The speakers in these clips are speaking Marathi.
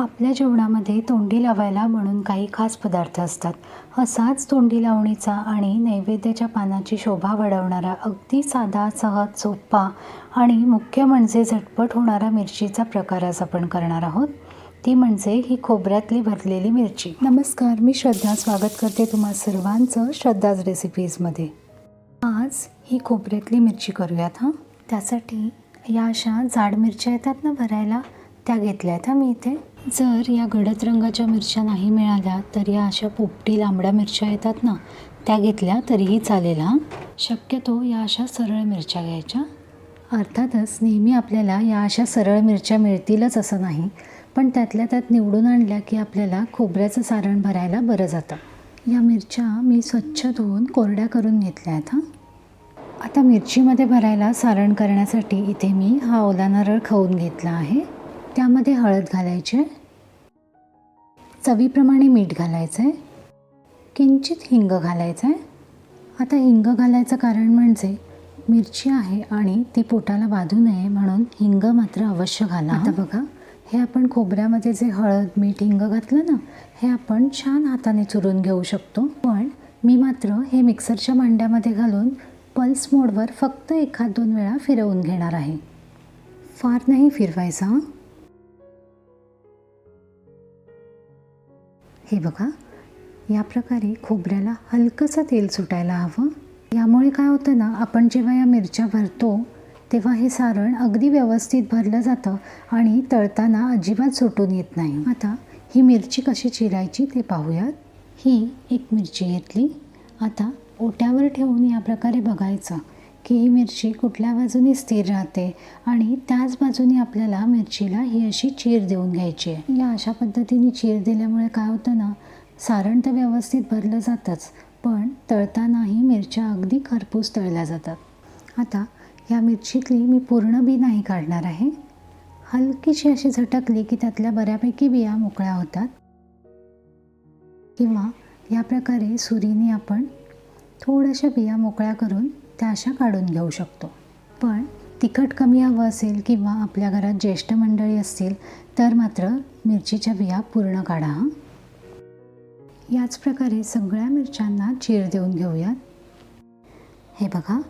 आपल्या जेवणामध्ये तोंडी लावायला म्हणून काही खास पदार्थ असतात. असाच तोंडी लावणीचा आणि नैवेद्याच्या पानाची शोभा वाढवणारा अगदी साधा सहज सोपा आणि मुख्य म्हणजे झटपट होणारा मिरचीचा प्रकार आज आपण करणार आहोत. ती म्हणजे ही खोबऱ्यातली भरलेली मिरची. नमस्कार मी श्रद्धा. स्वागत करते तुम्हा सर्वांचं श्रद्धाज रेसिपीजमध्ये आज ही खोबऱ्यातली मिरची करूयात हां? त्यासाठी या अशा जाड मिरच्या येतात ना भरायला? त्या घेतल्या आहेत हां मी इथे. जर या गडद रंगाच्या मिरच्या नाही मिळाल्या तर या अशा पोपटी लांबड्या मिरच्या येतात ना? त्या घेतल्या तरीही चालेल हां? शक्यतो या अशा सरळ मिरच्या घ्यायच्या. अर्थातच नेहमी आपल्याला या अशा सरळ मिरच्या मिळतीलच असं नाही पण त्यातल्या त्यात निवडून आणल्या की आपल्याला खोबऱ्याचं सारण भरायला बरं जातं. या मिरच्या मी स्वच्छ धुवून कोरड्या करून घेतल्या आहेत हां? आता मिरचीमध्ये भरायला सारण करण्यासाठी इथे मी हा ओला नारळ खाऊन घेतला आहे. त्यामध्ये हळद घालायची. चवीप्रमाणे मीठ घालायचं. आहे किंचित हिंग घालायचं. आहे आता हिंग घालायचं कारण म्हणजे मिरची आहे आणि ती पोटाला बाधू नये म्हणून हिंग मात्र अवश्य घाला. आता बघा हे आपण खोबऱ्यामध्ये जे हळद मीठ हिंग घातलं ना हे आपण छान हाताने चुरून घेऊ शकतो. पण मी मात्र हे मिक्सरच्या मांड्यामध्ये घालून पल्स मोडवर फक्त एखाद दोन वेळा फिरवून घेणार आहे. फार नाही फिरवायचा हे बघा या प्रकारे खोबऱ्याला हलकंसं तेल सुटायला हवं. यामुळे काय होतं ना आपण जेव्हा या मिरच्या भरतो तेव्हा हे सारण अगदी व्यवस्थित भरलं जातं आणि तळताना अजिबात सुटून येत नाही. आता ही मिरची कशी चिरायची ते पाहूयात. ही एक मिरची घेतली. आता ओट्यावर ठेवून या प्रकारे बघायचं. की ही मिरची कुठल्या बाजूने स्थिर राहते आणि त्याच बाजूने आपल्याला मिरचीला ही अशी चीर देऊन घ्यायची आहे. या अशा पद्धतीने चीर दिल्यामुळे काय होतं ना सारण तर व्यवस्थित भरलं जातंच पण तळतानाही मिरच्या अगदी खरपूस तळल्या जातात. आता या मिरचीतली मी पूर्ण बी नाही काढणार आहे. हलकीशी अशी झटकली की त्यातल्या बऱ्यापैकी बिया मोकळ्या होतात. किंवा या प्रकारे सुरीने आपण थोड्याशा बिया मोकळ्या करून त्या अशा काढून घेऊ शकतो. पण तिखट कमी हवं असेल किंवा आपल्या घरात ज्येष्ठ मंडळी असतील तर मात्र मिरचीच्या बिया पूर्ण काढा हां. याच प्रकारे सगळ्या मिरच्यांना चीर देऊन घेऊयात. हे बघा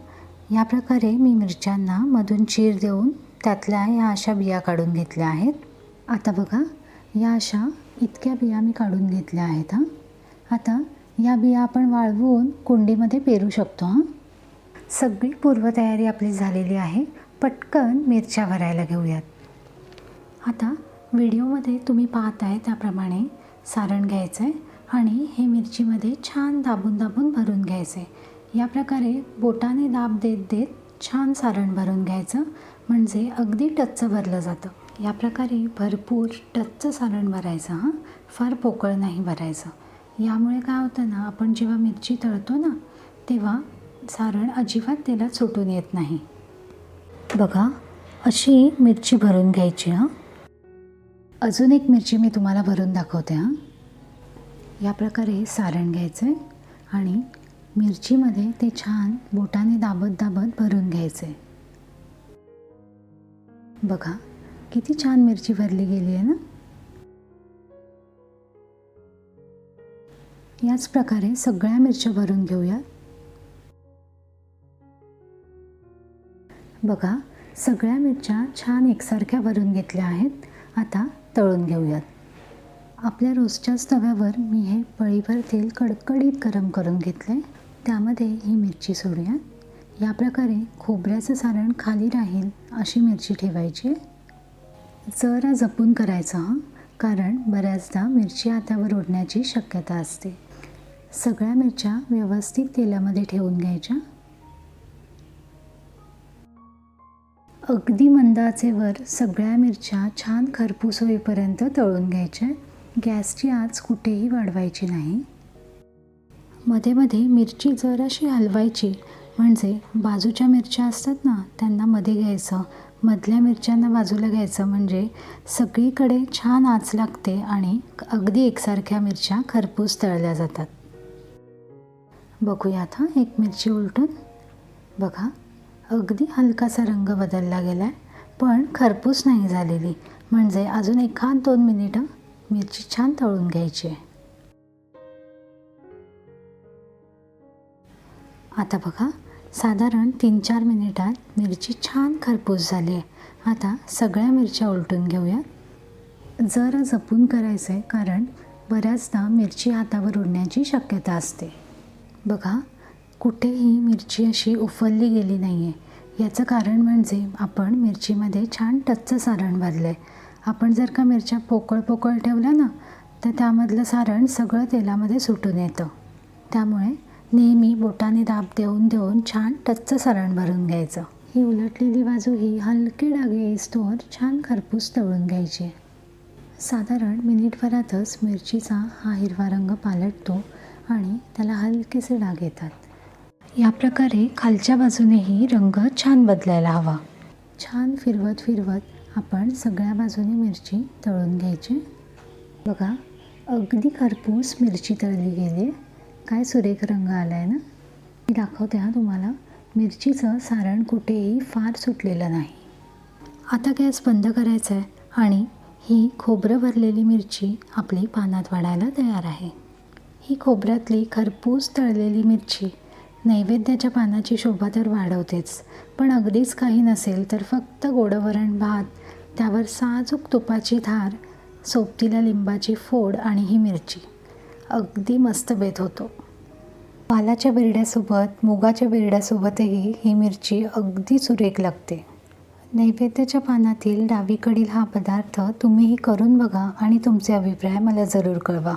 या प्रकारे मी मिरच्यांना मधून चीर देऊन त्यातल्या या अशा बिया काढून घेतल्या आहेत. आता बघा या अशा इतक्या बिया मी काढून घेतल्या आहेत हां. आता या बिया आपण वाळवून कुंडीमध्ये पेरू शकतो हां. सगळी पूर्वतयारी आपली झालेली आहे. पटकन मिरच्या भरायला घेऊयात. आता व्हिडिओमध्ये तुम्ही पाहताय त्याप्रमाणे सारण घ्यायचं आहे आणि हे मिरचीमध्ये छान दाबून दाबून भरून घ्यायचं आहे या प्रकारे बोटाने दाब देत देत छान सारण भरून घ्यायचं. म्हणजे अगदी टच्च भरलं जातं. या प्रकारे भरपूर टच्च सारण भरायचं हां. फार पोकळ नाही भरायचं. यामुळे काय होतं ना आपण जेव्हा मिरची तळतो ना तेव्हा सारण अजिबात तेलात सुटून येत नाही. बघा अशी मिरची भरून घ्यायची हां? अजून एक मिरची मी तुम्हाला भरून दाखवते हां? या प्रकारे सारण घ्यायचं आहे आणि मिरचीमध्ये ते छान बोटाने दाबत दाबत भरून घ्यायचं आहे बघा किती छान मिरची भरली गेली आहे ना? याच प्रकारे सगळ्या मिरच्या भरून घेऊयात. बघा सगळ्या मिरच्या छान एकसारख्या भरून घेतल्या आहेत. आता तळून घेऊयात. आपल्या रोजच्याच तव्यावर मी हे पळीभर तेल कडकडीत गरम करून घेतले त्यामध्ये ही मिरची सोडूयात. या प्रकारे खोबऱ्याचं सारण खाली राहील अशी मिरची ठेवायची जरा जपून करायचं हं कारण बऱ्याचदा मिरची हातावर ओढण्याची शक्यता असते. सगळ्या मिरच्या व्यवस्थित तेलामध्ये ठेवून घ्यायच्या. अगदी मंदाचेवर सगळ्या मिरच्या छान खरपूस होईपर्यंत तळून घ्यायच्या गॅसची आच कुठेही वाढवायची नाही. मध्ये मध्ये मिरची जराशी हलवायची. म्हणजे बाजूच्या मिरच्या असतात ना त्यांना मध्ये घ्यायचं. मधल्या मिरच्यांना बाजूला घ्यायचं. म्हणजे सगळीकडे छान आच लागते आणि अगदी एकसारख्या मिरच्या खरपूस तळल्या जातात. बघूयात हां एक मिरची उलटून. बघा. अगदी हलकासा रंग बदलला गेला आहे पण खरपूस नाही झालेली. म्हणजे अजून एखाद दोन मिनिटं मिरची छान तळून घ्यायची आहे. आता बघा साधारण तीन चार मिनिटात मिरची छान खरपूस झाली आहे. आता सगळ्या मिरच्या उलटून घेऊया जरा जपून करायचं आहे कारण बऱ्याचदा मिरची हातावर उडण्याची शक्यता असते. बघा कुठेही मिरची अशी उफलली गेली नाही आहे याचं कारण म्हणजे आपण मिरचीमध्ये छान टच्चं सारण भरलं आहे आपण जर का मिरच्या पोकळ पोकळ ठेवल्या ना तर त्यामधलं सारण सगळं तेलामध्ये सुटून येतं. त्यामुळे नेहमी बोटाने दाब देऊन देऊन छान टच्चं सारण भरून घ्यायचं. ही उलटलेली बाजू ही हलके डागे येईस्तोवर छान खरपूस तळून घ्यायची. साधारण मिनिटभरातच मिरचीचा हा हिरवा रंग पालटतो आणि त्याला हलकेसे डाग येतात. या प्रकारे खालच्या बाजूनेही रंग छान बदलायला हवा. छान फिरवत फिरवत आपण सगळ्या बाजूने मिरची तळून घ्यायची. बघा अगदी खरपूस मिरची तळली गेली आहे काय सुरेख रंग आला आहे ना? मी दाखवते हा तुम्हाला. मिरचीचं सारण कुठेही फार सुटलेलं नाही. आता गॅस बंद करायचा आहे आणि ही खोबरं भरलेली मिरची आपली पानात वाढायला तयार आहे. ही खोबऱ्यातली खरपूस तळलेली मिरची नैवेद्याच्या पानाची शोभा तर वाढवतेच पण अगदीच काही नसेल तर फक्त गोडवरण भात त्यावर साजूक तुपाची धार सोबतीला लिंबाची फोड आणि ही मिरची. अगदी मस्त बेत होतो. वालाच्या बिरड्यासोबत मुगाच्या बिरड्यासोबतही ही मिरची अगदी सुरेख लागते. नैवेद्याच्या पानातील डावीकडील हा पदार्थ तुम्हीही करून बघा आणि तुमचे अभिप्राय मला जरूर कळवा.